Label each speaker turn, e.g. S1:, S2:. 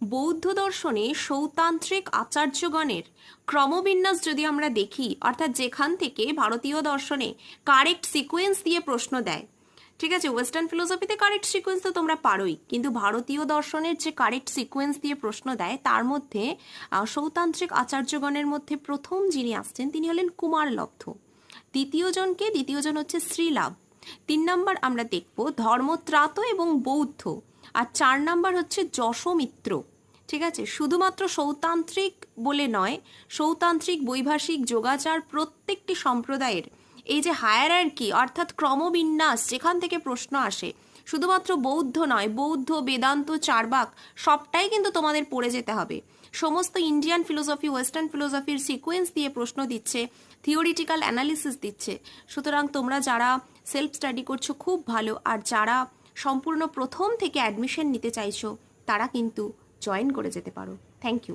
S1: বৌদ্ধ দর্শনে সৌতান্ত্রিক আচার্যগণের ক্রমবিন্যাস যদি আমরা দেখি, অর্থাৎ যেখান থেকে ভারতীয় দর্শনে কারেক্ট সিকোয়েন্স দিয়ে প্রশ্ন দেয়, ঠিক আছে? ওয়েস্টার্ন ফিলোসফিতে কারেক্ট সিকোয়েন্স তো তোমরা পারোই, কিন্তু ভারতীয় দর্শনের যে কারেক্ট সিকোয়েন্স দিয়ে প্রশ্ন দেয়, তার মধ্যে সৌতান্ত্রিক আচার্যগণের মধ্যে প্রথম যিনি আসছেন, তিনি হলেন কুমার লব্ধ। দ্বিতীয় জনকে, দ্বিতীয় জন হচ্ছে শ্রীলাভ। তিন নম্বর আমরা দেখব ধর্মত্রাত এবং বৌদ্ধ। আর চার নাম্বার হচ্ছে যশমিত্র। ঠিক আছে? শুধুমাত্র সৌতান্ত্রিক বলে নয়, সৌতান্ত্রিক, বৈভাষিক, যোগাচার প্রত্যেকটি সম্প্রদায়ের এই যে হায়ারার্কি অর্থাৎ ক্রমবিন্যাস, যেখান থেকে প্রশ্ন আসে, শুধুমাত্র বৌদ্ধ নয়, বৌদ্ধ, বেদান্ত, চারবাক, সবটাই কিন্তু তোমাদের পড়ে যেতে হবে। সমস্ত ইন্ডিয়ান ফিলোসফি ওয়েস্টার্ন ফিলোসফির সিকোয়েন্স দিয়ে প্রশ্ন দিচ্ছে থিওরিটিক্যাল অ্যানালিসিস দিচ্ছে। সুতরাং তোমরা যারা সেলফ স্টাডি করছ, খুব ভালো। আর যারা সম্পূর্ণ প্রথম থেকে অ্যাডমিশন নিতে চাইছো তারা কিন্তু জয়েন করে যেতে পারো। Thank you